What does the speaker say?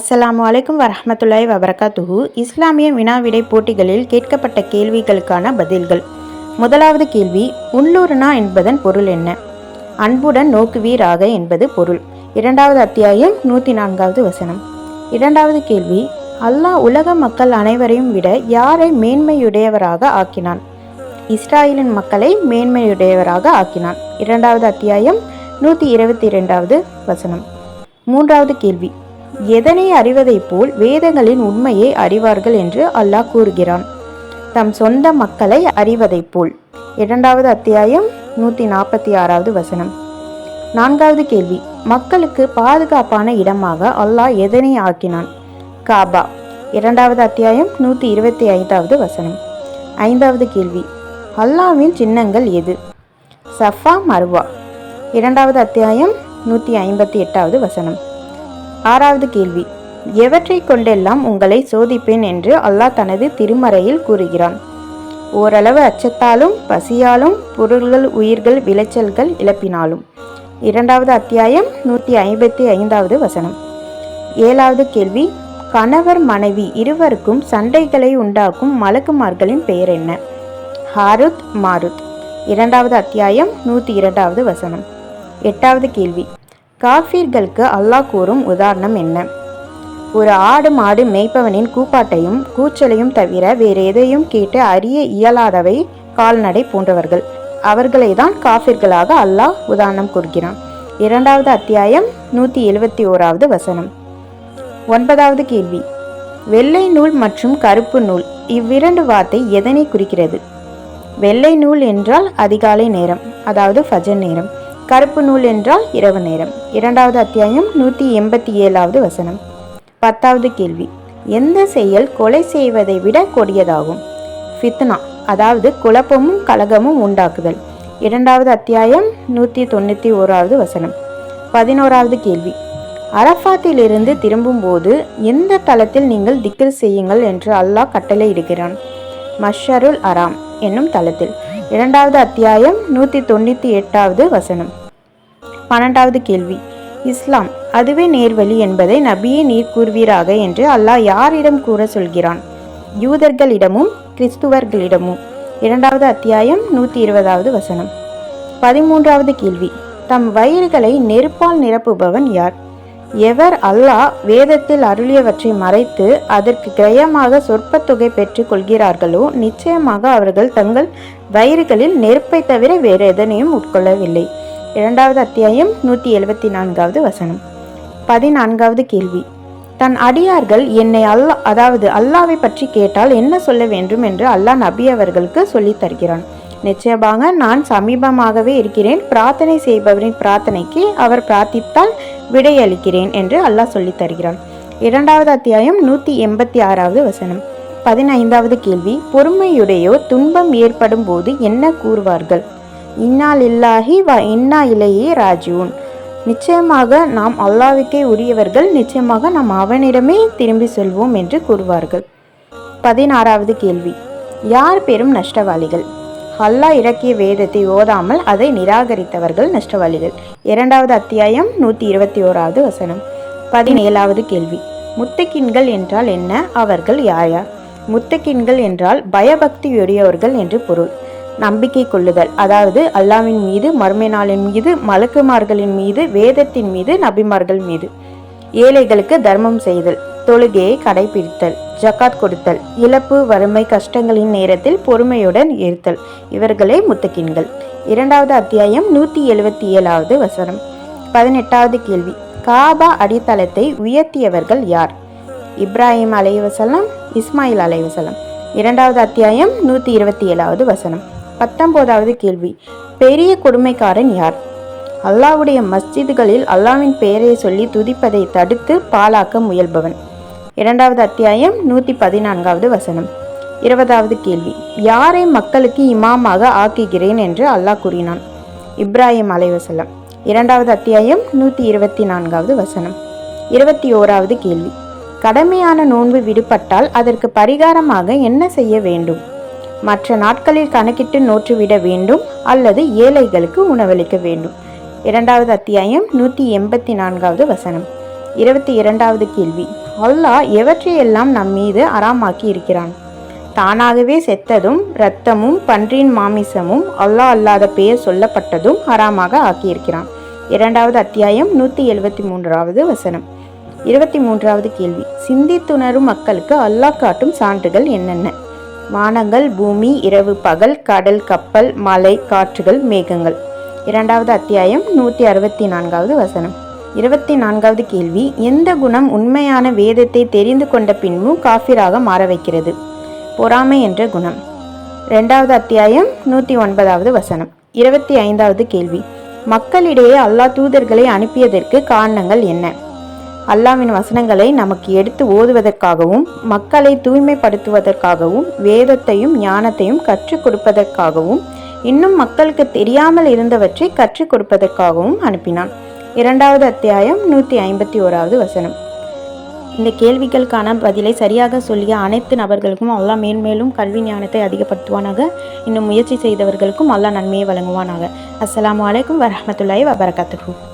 அஸ்ஸலாமு அலைக்கும் வரமத்துல்லாய் வபரகாத்துஹு. இஸ்லாமிய வினாவிடை போட்டிகளில் கேட்கப்பட்ட கேள்விகளுக்கான பதில்கள். முதலாவது கேள்வி உள்ளூர்னா என்பதன் பொருள் என்ன? அன்புடன் நோக்குவீராக என்பது பொருள். இரண்டாவது அத்தியாயம் நூற்றி நான்காவது வசனம். இரண்டாவது கேள்வி அல்லாஹ் உலக மக்கள் அனைவரையும் விட யாரை மேன்மையுடையவராக ஆக்கினான்? இஸ்ராயலின் மக்களை மேன்மையுடையவராக ஆக்கினான். இரண்டாவது அத்தியாயம் நூற்றி இருபத்தி இரண்டாவது வசனம். மூன்றாவது கேள்வி எதனை அறிவதைப் போல் வேதங்களின் உண்மையை அறிவார்கள் என்று அல்லாஹ் கூறுகிறான். தம் சொந்த மக்களை அறிவதைப் போல். இரண்டாவது அத்தியாயம் நூற்றி நாற்பத்தி ஆறாவது வசனம். நான்காவது கேள்வி மக்களுக்கு பாதுகாப்பான இடமாக அல்லாஹ் எதனை ஆக்கினான்? காபா. இரண்டாவது அத்தியாயம் நூற்றி இருபத்தி ஐந்தாவது வசனம். ஐந்தாவது கேள்வி அல்லாவின் சின்னங்கள் எது? Safa Marwa. இரண்டாவது அத்தியாயம் நூற்றி ஐம்பத்தி எட்டாவது வசனம். ஆறாவது கேள்வி. எவற்றை கொண்டெல்லாம் உங்களை சோதிப்பேன்? என்று அல்லாஹ் தனது திருமறையில் கூறுகிறான். ஓரளவு அச்சத்தாலும் பசியாலும் பொருள்கள் உயிர்கள் விளைச்சல்கள் இழப்பினாலும். இரண்டாவது அத்தியாயம் நூற்றி ஐம்பத்தி ஐந்தாவது வசனம். ஏழாவது கேள்வி கணவர் மனைவி இருவருக்கும் சண்டைகளை உண்டாக்கும் மலக்குமார்களின் பெயர் என்ன? ஹாருத் மாருத். இரண்டாவது அத்தியாயம் நூற்றி இரண்டாவது வசனம். எட்டாவது கேள்வி காஃபீர்களுக்கு அல்லாஹ் கூறும் உதாரணம் என்ன? ஒரு ஆடு மாடு மேய்ப்பவனின் கூப்பாட்டையும் கூச்சலையும் தவிர வேறு எதையும் கேட்டு அறிய இயலாதவை கால்நடை போன்றவர்கள். அவர்களை தான் காஃபிர்களாக அல்லாஹ் உதாரணம் கூறுகிறான். இரண்டாவது அத்தியாயம் நூற்றி எழுபத்தி ஓராவது வசனம். ஒன்பதாவது கேள்வி. வெள்ளை நூல் மற்றும் கருப்பு நூல் இவ்விரண்டு வார்த்தை எதனை குறிக்கிறது? வெள்ளை நூல் என்றால் அதிகாலை நேரம் அதாவது ஃபஜர் நேரம். கருப்பு நூல் என்றால் இரவு நேரம். இரண்டாவது அத்தியாயம் நூற்றி எண்பத்தி ஏழாவது வசனம். பத்தாவது கேள்வி. எந்த செயல் கொலை செய்வதை விட கொடியதாகும்? ஃபித்னா அதாவது குழப்பமும் கலகமும் உண்டாக்குதல். இரண்டாவது அத்தியாயம் நூற்றி தொண்ணூற்றி ஓராவது வசனம். பதினோராவது கேள்வி. அரஃபாத்திலிருந்து திரும்பும்போது எந்த தளத்தில் நீங்கள் திக்கில் செய்யுங்கள் என்று அல்லாஹ் கட்டளையிடுகிறான் மஷருல் அராம் என்னும் தளத்தில். இரண்டாவது அத்தியாயம் நூற்றி தொண்ணூற்றி எட்டாவது வசனம். பன்னெண்டாவது கேள்வி. இஸ்லாம் அதுவே நேர்வழி என்பதை நபியே நீர் கூறுவீராக என்று அல்லாஹ் யாரிடம் கூற சொல்கிறான்? யூதர்களிடமும் கிறிஸ்துவர்களிடமும். இரண்டாவது அத்தியாயம் நூற்றி இருபதாவது வசனம். பதிமூன்றாவது கேள்வி. தம் வயிறுகளை நெருப்பால் நிரப்புபவன் யார்? எவர் அல்லாஹ் வேதத்தில் அருளியவற்றை மறைத்து அதற்கு கிரயமாக சொற்பத்தொகை பெற்று கொள்கிறார்களோ நிச்சயமாக அவர்கள் தங்கள் வயிறுகளில் நெருப்பை தவிர வேறு எதனையும் உட்கொள்ளவில்லை. இரண்டாவது அத்தியாயம் நூற்றி எழுபத்தி நான்காவது வசனம். பதினான்காவது கேள்வி. தன் அடியார்கள் என்னை அல்லா அதாவது அல்லாவை பற்றி கேட்டால் என்ன சொல்ல வேண்டும் என்று அல்லாஹ் நபி அவர்களுக்கு சொல்லித் தருகிறான். நிச்சயமாக நான் சமீபமாகவே இருக்கிறேன். பிரார்த்தனை செய்பவரின் பிரார்த்தனைக்கு அவர் பிரார்த்தித்தால் விடையளிக்கிறேன் என்று அல்லாஹ் சொல்லித் தருகிறான். இரண்டாவது அத்தியாயம் நூற்றி எண்பத்தி ஆறாவது வசனம். பதினைந்தாவது கேள்வி. பொறுமையுடையோ துன்பம் ஏற்படும் போது என்ன கூறுவார்கள்? இன்னால் இல்லாஹி வ இன்னா இலையே ராஜூன் நிச்சயமாக நாம் அல்லாவுக்கே உரியவர்கள் நிச்சயமாக நாம் அவனிடமே திரும்பி செல்வோம் என்று கூறுவார்கள். பதினாறாவது கேள்வி. யார் பெரும் நஷ்டவாளிகள்? அல்லாஹ் இறக்கிய வேதத்தை ஓதாமல் அதை நிராகரித்தவர்கள் நஷ்டவாளிகள். இரண்டாவது அத்தியாயம் நூற்றி இருபத்தி ஓராவது வசனம். பதினேழாவது கேள்வி. முத்தக்கின்கள் என்றால் என்ன? அவர்கள் யார் யார்? முத்தக்கின்கள் என்றால் பயபக்தியுடையவர்கள் என்று பொருள். நம்பிக்கை கொள்ளுதல். அதாவது அல்லாவின் மீது மறுமை நாளின் மீது மலக்குமார்களின் மீது வேதத்தின் மீது நபிமார்கள் மீது. ஏழைகளுக்கு தர்மம் செய்தல் தொழுகையை கடைபிடித்தல் ஜக்காத் கொடுத்தல் இழப்பு வறுமை கஷ்டங்களின் நேரத்தில் பொறுமையுடன் ஏறுத்தல் இவர்களே முத்துக்கின்கள் இரண்டாவது அத்தியாயம் நூற்றி எழுபத்தி ஏழாவது வசனம். பதினெட்டாவது கேள்வி. காபா அடித்தளத்தை உயர்த்தியவர்கள் யார்? இப்ராஹிம் அலைவசலம் இஸ்மாயில் அலைவசலம் இரண்டாவது அத்தியாயம் நூற்றி இருபத்தி ஏழாவது வசனம். பத்தொன்பதாவது கேள்வி. பெரிய கொடுமைக்காரன் யார்? அல்லாவுடைய மஸ்ஜிதுகளில் அல்லாவின் பெயரை சொல்லி துதிப்பதை தடுத்து பாலாக்க முயல்பவன். இரண்டாவது அத்தியாயம் நூற்றி பதினான்காவது வசனம். இருபதாவது கேள்வி. யாரை மக்களுக்கு இமாமாக ஆக்குகிறேன் என்று அல்லாஹ் கூறினான். இப்ராஹிம் அலைவசலம் இரண்டாவது அத்தியாயம் நூற்றி இருபத்தி நான்காவது வசனம். இருபத்தி ஓராவது கேள்வி. கடமையான நோன்பு விடுபட்டால் அதற்கு பரிகாரமாக என்ன செய்ய வேண்டும்? மற்ற நாட்களில் கணக்கிட்டு நோற்றுவிட வேண்டும் அல்லது ஏழைகளுக்கு உணவளிக்க வேண்டும். இரண்டாவது அத்தியாயம் நூற்றி எண்பத்தி நான்காவது வசனம். இருபத்தி இரண்டாவது கேள்வி. அல்லாஹ் எவற்றையெல்லாம் நம் மீது அறாமாக்கி இருக்கிறான்? தானாகவே செத்ததும் இரத்தமும் பன்றியின் மாமிசமும் அல்லாஹ் அல்லாத பெயர் சொல்லப்பட்டதும் ஹராமாக ஆக்கியிருக்கிறான். இரண்டாவது அத்தியாயம் நூற்றி எழுபத்தி மூன்றாவது வசனம். இருபத்தி மூன்றாவது கேள்வி. சிந்தித்துணரும் மக்களுக்கு அல்லாஹ் காட்டும் சான்றுகள் என்னென்ன? வானங்கள் பூமி இரவு பகல் கடல் கப்பல் மலை காற்றுகள் மேகங்கள். இரண்டாவது அத்தியாயம் நூற்றி அறுபத்தி நான்காவது வசனம். இருபத்தி நான்காவது கேள்வி எந்த குணம் உண்மையான வேதத்தை தெரிந்து கொண்ட பின்பும் காஃபிராக மாற வைக்கிறது? பொறாமை என்ற குணம். ரெண்டாவது அத்தியாயம் நூற்றி ஒன்பதாவது வசனம். இருபத்தி ஐந்தாவது கேள்வி மக்களிடையே அல்லாஹ் தூதர்களை அனுப்பியதற்கு காரணங்கள் என்ன? அல்லாவின் வசனங்களை நமக்கு எடுத்து ஓதுவதற்காகவும் மக்களை தூய்மைப்படுத்துவதற்காகவும் வேதத்தையும் ஞானத்தையும் கற்றுக் கொடுப்பதற்காகவும் இன்னும் மக்களுக்கு தெரியாமல் இருந்தவற்றை கற்றுக் கொடுப்பதற்காகவும் அனுப்பினான். இரண்டாவது அத்தியாயம் நூற்றி ஐம்பத்தி ஓராவது வசனம். இந்த கேள்விகளுக்கான பதிலை சரியாக சொல்லிய அனைத்து நபர்களுக்கும் அல்லா மேன்மேலும் கல்வி ஞானத்தை அதிகப்படுத்துவானாக. இன்னும் முயற்சி செய்தவர்களுக்கும் அல்லா நன்மையை வழங்குவானாக. அஸ்லாம் அலைக்கும் வரமத்துல்லாய் வபரகாத்துஹு.